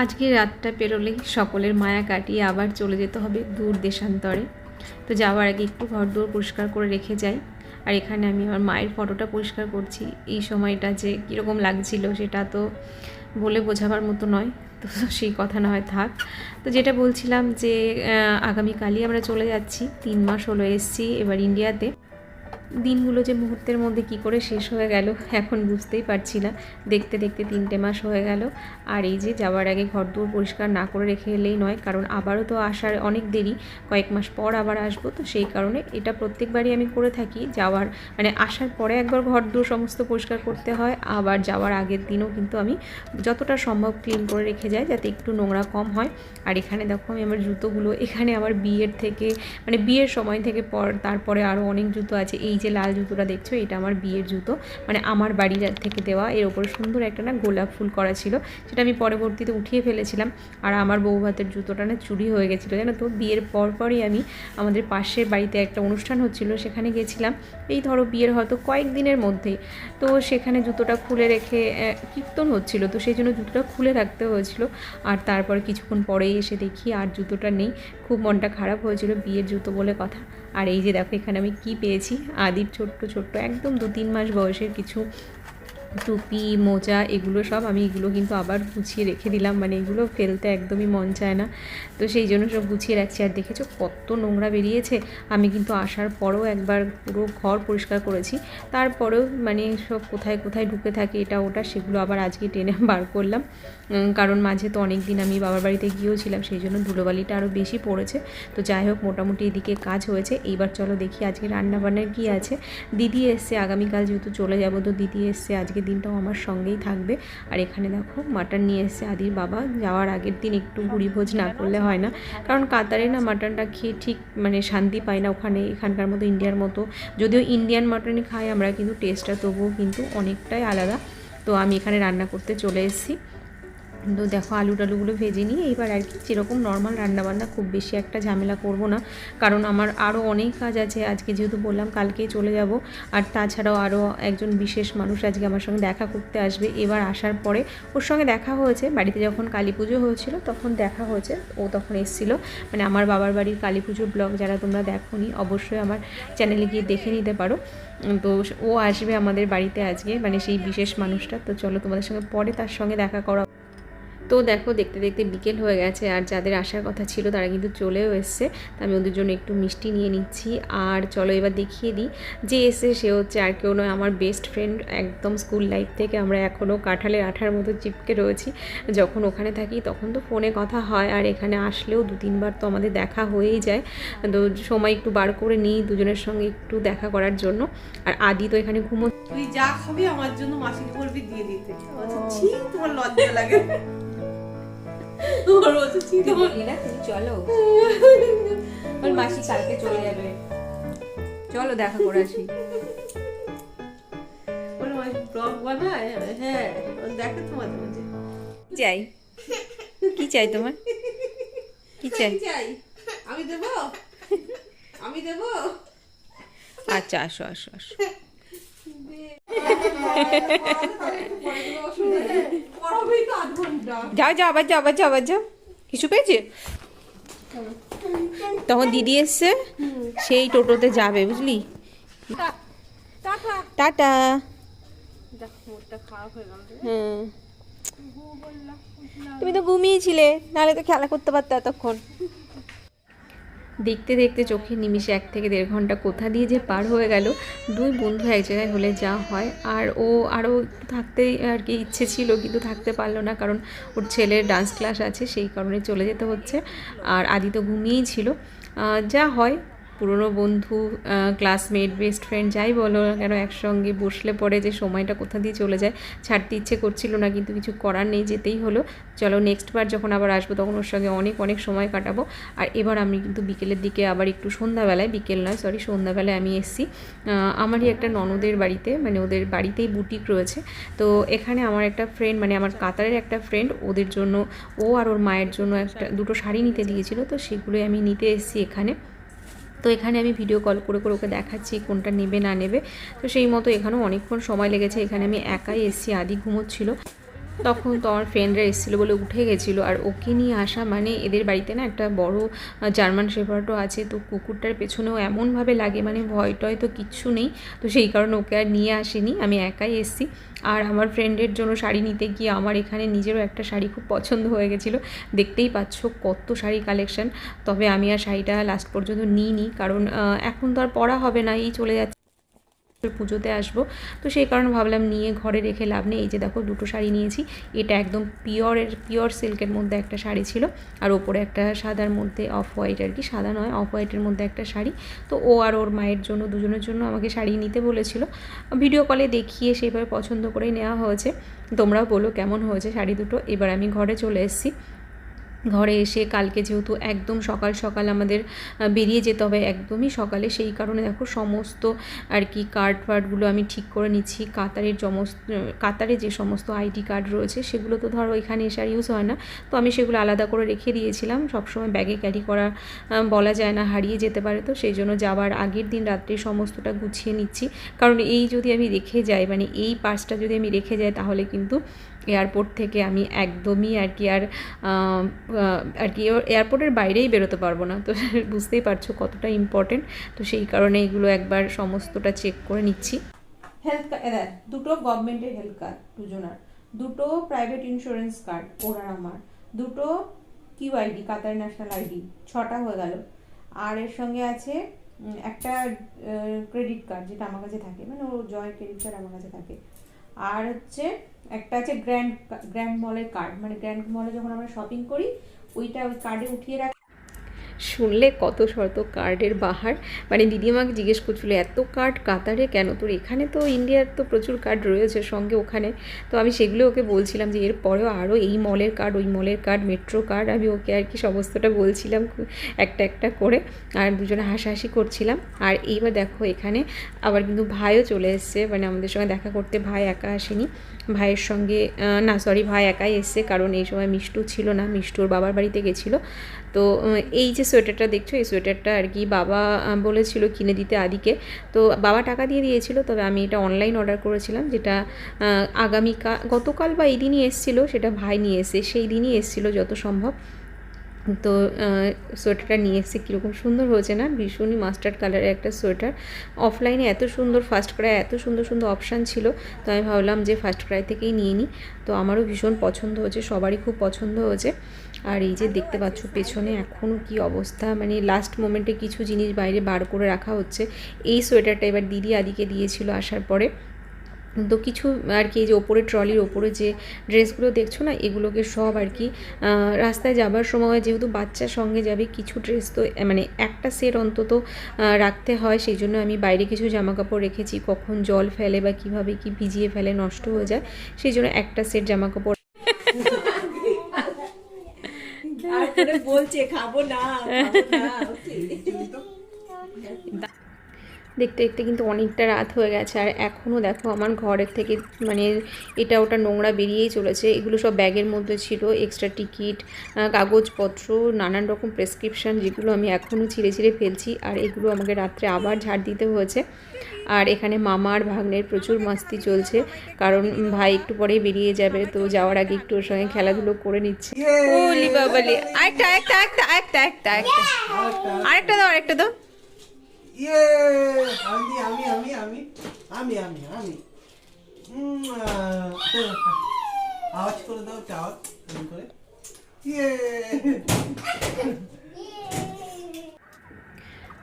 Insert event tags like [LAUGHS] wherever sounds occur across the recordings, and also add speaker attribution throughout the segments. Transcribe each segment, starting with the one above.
Speaker 1: আজকে রাতটা পেরোলেই সকলের মায়া কাটিয়ে আবার চলে যেতে হবে দূর দেশান্তরে। তো যাওয়ার আগে একটু ঘর দূর পরিষ্কার করে রেখে যাই। আর এখানে আমি আমার মায়ের ফটোটা পরিষ্কার করছি। এই সময়টা যে কীরকম লাগছিল সেটা তো বলে বোঝাবার মতো নয়। তো সেই কথা না হয় থাক। তো যেটা বলছিলাম যে আগামীকালই আমরা চলে যাচ্ছি। তিন মাস হলো এসছি এবার ইন্ডিয়াতে। দিনগুলো যে মুহূর্তের মধ্যে কি করে শেষ হয়ে গেল এখন বুঝতেই পারছি না। দেখতে দেখতে তিনটে মাস হয়ে গেল। আর এই যে যাওয়ার আগে ঘর দূর পরিষ্কার না করে রেখে এলেই নয়, কারণ আবারও তো আসার অনেক দেরি। কয়েক মাস পর আবার আসব, তো সেই কারণে এটা প্রত্যেকবারই আমি করে থাকি। যাওয়ার মানে আসার পরে একবার ঘর দূর সমস্ত পরিষ্কার করতে হয়, আবার যাওয়ার আগের দিনও কিন্তু আমি যতটা সম্ভব ক্লিন করে রেখে যাই, যাতে একটু নোংরা কম হয়। আর এখানে দেখো আমি আমার জুতোগুলো, এখানে আমার বিয়ের থেকে মানে বিয়ের সময় থেকে পর, তারপরে আরও অনেক জুতো আছে। এই যে লাল জুতোটা দেখছ, এটা আমার বিয়ের জুতো। মানে আমার বাড়ি থেকে দেওয়া। এর ওপর সুন্দর একটা না গোলাপ ফুল করা ছিল, সেটা আমি পরবর্তীতে উঠিয়ে ফেলেছিলাম। আর আমার বউ ভাতের জুতোটা না চুরি হয়ে গেছিল, জানো তো? বিয়ের পর পরই আমি আমাদের পাশের বাড়িতে একটা অনুষ্ঠান হচ্ছিল, সেখানে গেছিলাম। এই ধরো বিয়ের হয়তো কয়েক দিনের মধ্যেই। তো সেখানে জুতোটা খুলে রেখে কীর্তন হচ্ছিল। তো সেই জন্য জুতোটা খুলে রাখতে হয়েছিল। আর তারপর কিছুক্ষণ পরেই এসে দেখি আর জুতোটা নেই। খুব মনটা খারাপ হয়েছিল বিয়ের জুতো বলে কথা। আর এই যে দেখো, এখানে আমি কি পেয়েছি? আদির ছোট্ট ছোট্ট, একদম দু তিন মাস বয়সের কিছু টুপি, মোজা এগুলো সব আমি এগুলো কিন্তু আবার গুছিয়ে রেখে দিলাম। মানে এগুলো ফেলতে একদমই মন চায় না। তো সেই জন্য সব গুছিয়ে রাখছি। আর দেখেছ কত নোংরা বেরিয়েছে? আমি কিন্তু আসার পরেও একবার পুরো ঘর পরিষ্কার করেছি। তারপরেও মানে সব কোথায় কোথায় ঢুকে থাকে এটা ওটা সেগুলো আবার আজকে টেনে [LAUGHS] বার করলাম। কারণ মাঝে তো অনেক দিন আমি বাবার বাড়িতে গিয়েও ছিলাম, সেই জন্য ধুলোবালিটা আরও বেশি পড়েছে। তো যাই হোক, মোটামুটি এদিকে কাজ হয়েছে। এইবার চলো দেখি আজকে রান্নাবান্নার কী আছে। দিদি এসছে, আগামীকাল যেহেতু চলে যাব, তো দিদি এসছে আজকে দিনটাও আমার সঙ্গেই থাকবে। আর এখানে দেখো মাটন নিয়ে এসছে আদির বাবা। যাওয়ার আগের দিন একটু ভোজ না করলে হয় না। কারণ কাতারে না মাটনটা খেয়ে ঠিক মানে শান্তি পায় না ওখানে, এখানকার মতো ইন্ডিয়ার মতো। যদিও ইন্ডিয়ান মাটনই খাই আমরা, কিন্তু টেস্টটা তবুও কিন্তু অনেকটাই আলাদা। তো আমি এখানে রান্না করতে চলে এসেছি। তো দেখো আলু টালুগুলো ভেজে নিয়ে এবার আর কি যেরকম নর্মাল রান্নাবান্না খুব বেশি একটা ঝামেলা করব না। কারণ আমার আরও অনেক কাজ আছে, আজকে যেহেতু বললাম কালকেই চলে যাব। আর তাছাড়াও আরও একজন বিশেষ মানুষ আজকে আমার সঙ্গে দেখা করতে আসবে। এবার আসার পরে ওর সঙ্গে দেখা হয়েছে। বাড়িতে যখন কালী পুজো হয়েছিল তখন দেখা হয়েছে। ও তখন এসেছিল। মানে আমার বাবার বাড়ির কালী পুজোর ব্লগ যারা তোমরা দেখোনি, অবশ্যই আমার চ্যানেলে গিয়ে দেখে নিতে পারো। তো ও আসবে আমাদের বাড়িতে আজকে। মানে সেই বিশেষ মানুষটা। তো চলো তোমাদের সঙ্গে পরে তার সঙ্গে দেখা করা তো দেখো দেখতে দেখতে বিকেল হয়ে গেছে আর যাদের আসার কথা ছিল তারা কিন্তু চলেও এসছে। তো আমি ওদের জন্য একটু মিষ্টি নিয়ে নিচ্ছি। আর চলো এবার দেখিয়ে দিই। যে এসে সে হচ্ছে আর কেউ নয় আমার বেস্ট ফ্রেন্ড একদম স্কুল লাইফ থেকে। আমরা এখনও কাঁঠালের আঠার মতো চিপকে রয়েছি। যখন ওখানে থাকি তখন তো ফোনে কথা হয়। আর এখানে আসলেও দু তিনবার তো আমাদের দেখা হয়েই যায়। তো সময় একটু বার করে নিই দুজনের সঙ্গে একটু দেখা করার জন্য। আর আদি তো এখানে ঘুমো
Speaker 2: তুই যা খাবি আমার জন্য মাসিকে বলবি দিয়ে দিতে। বলছে, ছি তোমার লজ্জা লাগে। ওর বলছে, ছি তোমার
Speaker 1: না তুমি চলো। ওর মাসি কালকে চলে যাবে। চলো দেখা করে আসি।
Speaker 2: ওর মাসি ব্লগ বানায়? হ্যাঁ দেখে তো মাঝে মাঝে।
Speaker 1: কি চাই? কি চাই তোমার? কি চাই?
Speaker 2: কি চাই? আমি দেবো? আমি দেবো?
Speaker 1: আচ্ছা আসো আসো আসো
Speaker 2: পড়াবেই তো আধ ঘণ্টা [LAUGHS]
Speaker 1: যাও যাও আবার যাও আবার যাও আবার যাও। কিছু পেয়েছে? তখন দিদি এসছে সেই টোটোতে যাবে বুঝলি?
Speaker 2: টাটা। হয়ে
Speaker 1: তুমি তো ঘুমিয়েছিলে নাহলে তো খেলা করতে পারতে এতক্ষণ। দেখতে দেখতে চোখের নিমিষে এক থেকে দেড় ঘণ্টা কোথা দিয়ে যে পার হয়ে গেল, দুই বন্ধু এক জায়গায় হলে যা হয়। আর ও আরও থাকতে আর কি ইচ্ছে ছিল, কিন্তু থাকতে পারল না কারণ ওর ছেলের ডান্স ক্লাস আছে, সেই কারণে চলে যেতে হচ্ছে। আর আদি তো ঘুমিয়েই ছিল। যা হয় পুরনো বন্ধু ক্লাসমেট বেস্ট ফ্রেন্ড যাই বলো না কেন একসঙ্গে বসলে পরে যে সময়টা কোথা দিয়ে চলে যায়, ছাড়তে ইচ্ছে করছিল না কিন্তু কিছু করার নেই, যেতেই হলো। চলো নেক্সট বার যখন আবার আসব তখন ওর সঙ্গে অনেক অনেক সময় কাটাবো। আর এবার আমি কিন্তু বিকেলের দিকে আবার একটু সন্ধ্যাবেলায়, বিকেল নয় সরি সন্ধ্যাবেলায় আমি এসেছি। আমারই একটা ননদের বাড়িতে মানে ওদের বাড়িতেই বুটিক রয়েছে। তো এখানে আমার একটা ফ্রেন্ড মানে আমার কাতারের একটা ফ্রেন্ড ওদের জন্য ও আর ওর মায়ের জন্য একটা, দুটো শাড়ি নিতে দিয়েছিল, তো সেগুলোই আমি নিতে এসেছি এখানে। তো এখানে আমি ভিডিও কল করে করে ওকে দেখাচ্ছি কোনটা নেবে, না নেবে। তো সেই মতো এখানেও অনেকক্ষণ সময় লেগেছে। এখানে আমি একাই এসছি, আদি ঘুমোচ্ছিল। তখন তো আমার ফ্রেন্ডরা এসেছিল বলে উঠে গেছিল। আর ওকে নিয়ে আসা মানে এদের বাড়িতে না একটা বড় জার্মান শেফার্ডও আছে। তো কুকুরটার পেছনেও এমনভাবে লাগে মানে ভয় টয় তো কিচ্ছু নেই। তো সেই কারণে ওকে আর নিয়ে আসেনি। আমি একাই এসেছি। আর আমার ফ্রেন্ডের জন্য শাড়ি নিতে গিয়ে আমার এখানে নিজেরও একটা শাড়ি খুব পছন্দ হয়ে গেছিল। দেখতেই পাচ্ছ কত শাড়ি কালেকশন তবে আমি আর শাড়িটা লাস্ট পর্যন্ত নিইনি। কারণ এখন তো আর পরা হবে না, এই চলে যাচ্ছে। পুজোতে আসব। তো সেই কারণে ভাবলাম নিয়ে ঘরে রেখে লাভ নেই। এই যে দেখো, দুটো শাড়ি নিয়েছি। এটা একদম পিওরের পিওর সিল্কের মধ্যে একটা শাড়ি ছিল। আর ওপরে একটা সাদার মধ্যে অফ হোয়াইট আর কি। সাদা নয় অফ হোয়াইটের মধ্যে একটা শাড়ি। তো ও আর ওর মায়ের জন্য, দুজনের জন্য আমাকে শাড়ি নিতে বলেছিল। ভিডিও কলে দেখিয়ে সেইভাবে পছন্দ করেই নেওয়া হয়েছে। তোমরাও বলো কেমন হয়েছে শাড়ি দুটো। এবার আমি ঘরে চলে এসেছি। ঘরে এসে কালকে যেহেতু একদম সকাল সকাল আমাদের বেরিয়ে যেতে হবে, একদমই সকালে, সেই কারণে দেখো সমস্ত আর কি কার্ড ফার্ডগুলো আমি ঠিক করে নিচ্ছি। কাতারের সমস্ত, কাতারে যে সমস্ত আইডি কার্ড রয়েছে, সেগুলো তো ধরো এখানে এসে আর ইউজ হয় না। তো আমি সেগুলো আলাদা করে রেখে দিয়েছিলাম। সবসময় ব্যাগে ক্যারি করা বলা যায় না, হারিয়ে যেতে পারে তো, সেই জন্য যাওয়ার আগের দিন রাত্রে সমস্তটা গুছিয়ে নিচ্ছি। কারণ এই যদি আমি রেখে যাই মানে এই পার্সটা যদি আমি রেখে যাই, তাহলে কিন্তু এয়ারপোর্ট থেকে আমি একদমই আর কি আর আর কি এয়ারপোর্টের বাইরেই বেরোতে পারব না। তো [LAUGHS] বুঝতেই পারছ কতটা ইম্পর্টেন্ট তো সেই কারণে এগুলো একবার সমস্তটা চেক করে নিচ্ছি।
Speaker 2: হেলথ কার্ড দুটো গভর্নমেন্টের হেলথ কার্ড দুজনার। দুটো প্রাইভেট ইন্স্যুরেন্স কার্ড ওর আর আমার। দুটো Q ID Qatar national ID ছটা হয়ে গেল। আর এর সঙ্গে আছে একটা ক্রেডিট কার্ড যেটা আমার কাছে থাকে। মানে ও জয়েন্ট ক্রেডিট কার্ড আমার কাছে থাকে। আর হচ্ছে একটা আছে গ্র্যান্ড গ্র্যান্ড মলের কার্ড মানে গ্র্যান্ড মলে যখন আমরা শপিং করি, ওইটা ওই কার্ডে উঠিয়ে রাখি।
Speaker 1: শুনলে কত শত কার্ডের বাহার? মানে দিদি আমাকে জিজ্ঞেস করছিল, এত কার্ড কাতারে কেন? তোর এখানে তো ইন্ডিয়ার তো প্রচুর কার্ড রয়েছে সঙ্গে ওখানে। তো আমি সেগুলো ওকে বলছিলাম যে এরপরেও আরও এই মলের কার্ড, ওই মলের কার্ড, মেট্রো কার্ড, আমি ওকে আর কি সমস্তটা বলছিলাম একটা একটা করে। আর দুজনে হাসাহাসি করছিলাম। আর এইবার দেখো এখানে আবার কিন্তু ভাইও চলে এসছে। মানে আমাদের সঙ্গে দেখা করতে ভাই একা আসেনি। ভাইয়ের সঙ্গে না সরি ভাই একাই এসছে, কারণ এই সময় মিষ্টু ছিল না, মিষ্টুর বাবার বাড়িতে গেছিল। তো এই যে সোয়েটারটা দেখছ, এই সোয়েটারটা আর কি বাবা বলেছিল কিনে দিতে আদিকে। তো বাবা টাকা দিয়ে দিয়েছিল, তবে আমি এটা অনলাইন অর্ডার করেছিলাম, যেটা আগামীকাল গতকাল বা এই দিনই এসেছিল, সেটা ভাই নিয়ে এসে সেই দিনই এসেছিল যত সম্ভব। তো সোয়েটারটা নিয়ে এসে কীরকম সুন্দর হয়েছে না? ভীষণই মাস্টার্ড কালারের একটা সোয়েটার। অফলাইনে এত সুন্দর ফার্স্ট ক্রাই এত সুন্দর সুন্দর অপশান ছিল। তো আমি ভাবলাম যে ফার্স্ট ক্রাই থেকেই নিয়ে নিই তো আমারও ভীষণ পছন্দ হয়েছে, সবারই খুব পছন্দ হয়েছে। আর এই যে দেখতে পাচ্ছ পেছনে এখনও কি অবস্থা? মানে লাস্ট মোমেন্টে কিছু জিনিস বাইরে বার করে রাখা হচ্ছে। এই সোয়েটারটা এবার দিদি আদিকে দিয়েছিল আসার পরে। তো কিছু আর কি এই যে ওপরে ট্রলির ওপরে যে ড্রেসগুলো দেখছ না এগুলোকে সব আর কি রাস্তায় যাবার সময় যেহেতু বাচ্চার সঙ্গে যাবে কিছু ড্রেস তো মানে একটা সেট অন্তত রাখতে হয়। সেই জন্য আমি বাইরে কিছু জামা কাপড় রেখেছি কখন জল ফেলে বা কীভাবে কি ভিজিয়ে ফেলে নষ্ট হয়ে যায় সেই জন্য একটা সেট জামা কাপড়
Speaker 2: বলছে খাব না [LAUGHS]
Speaker 1: দেখতে দেখতে কিন্তু অনেকটা রাত হয়ে গেছে। আর এখনও দেখো আমার ঘরের থেকে মানে এটা ওটা নোংরা বেরিয়েই চলেছে। এগুলো সব ব্যাগের মধ্যে ছিল এক্সট্রা টিকিট কাগজপত্র নানান রকম প্রেসক্রিপশান যেগুলো আমি এখনও ছিঁড়ে ছিঁড়ে ফেলছি। আর এগুলো আমাকে রাত্রে আবার ঝাড় দিতে হয়েছে। আর এখানে মামার ভাগ্নের প্রচুর মাস্তি চলছে। কারণ ভাই একটু পরেই বেরিয়ে যাবে তো যাওয়ার আগে একটু ওর সঙ্গে খেলাধুলো করে নিচ্ছে। ওলি বাবালি! আরেকটা আরেকটা আরেকটা আরেকটা আরেকটা আরেকটা আরেকটা দাও আরেকটা দাও।
Speaker 3: ইয়ে আমি আমি আমি আমি আমি আমি আমি। আওয়াজ করে দাও, একটা আওয়াজ করে। ইয়ে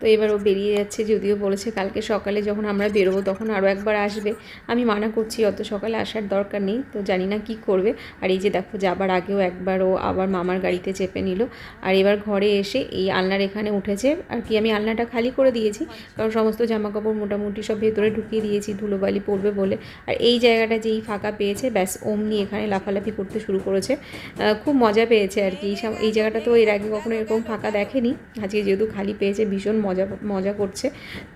Speaker 1: তো এবার ও বেরিয়ে যাচ্ছে, যদিও বলেছে কালকে সকালে যখন আমরা বেরোবো তখন আরও একবার আসবে। আমি মানা করছি, অত সকালে আসার দরকার নেই, তো জানি না কি করবে। আর এই যে দেখো, যাবার আগেও একবার ও আবার মামার গাড়িতে চেপে নিল। আর এবার ঘরে এসে এই আলনার এখানে উঠেছে। আর কি, আমি আলনাটা খালি করে দিয়েছি, কারণ সমস্ত জামা কাপড় মোটামুটি সব ভেতরে ঢুকিয়ে দিয়েছি, ধুলোবালি পড়বে বলে। আর এই জায়গাটা যেই ফাঁকা পেয়েছে, ব্যাস, অমনি এখানে লাফালাফি করতে শুরু করেছে। খুব মজা পেয়েছে আর কি। এই জায়গাটা তো এর আগে কখনো এরকম ফাঁকা দেখেনি। আজকে যেহেতু খালি পেয়েছে, ভীষণ মজা মজা করছে।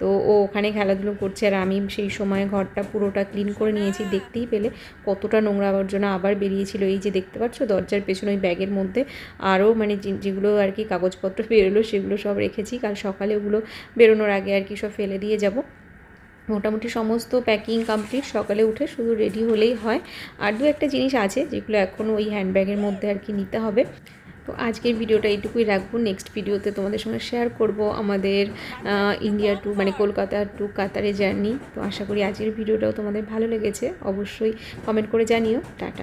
Speaker 1: তো ও ওখানে খেলাধুলো করছে আর আমি সেই সময় ঘরটা পুরোটা ক্লিন করে নিয়েছি দেখতেই পেলে। কতটা নোংরা আবর্জনা আবার বেরিয়েছিল। এই যে দেখতে পাচ্ছ, দরজার পেছনে ওই ব্যাগের মধ্যে আরও মানে যেগুলো আর কি কাগজপত্র [LAUGHS] বেরোলো সেগুলো সব রেখেছি। কাল সকালে ওগুলো বেরোনোর আগে আর কি সব ফেলে দিয়ে যাব। মোটামুটি সমস্ত প্যাকিং কমপ্লিট সকালে উঠে শুধু রেডি হলেই হয়। আর দু একটা জিনিস আছে যেগুলো এখন ওই হ্যান্ডব্যাগের মধ্যে আর কি নিতে হবে। তো আজকের ভিডিওটা এইটুকুই রাখব। নেক্সট ভিডিওতে তোমাদের সঙ্গে শেয়ার করব আমাদের ইন্ডিয়া টু মানে কলকাতা টু কাতারে জার্নি তো আশা করি আজকের ভিডিওটাও তোমাদের ভালো লেগেছে। অবশ্যই কমেন্ট করে জানিও। টাটা।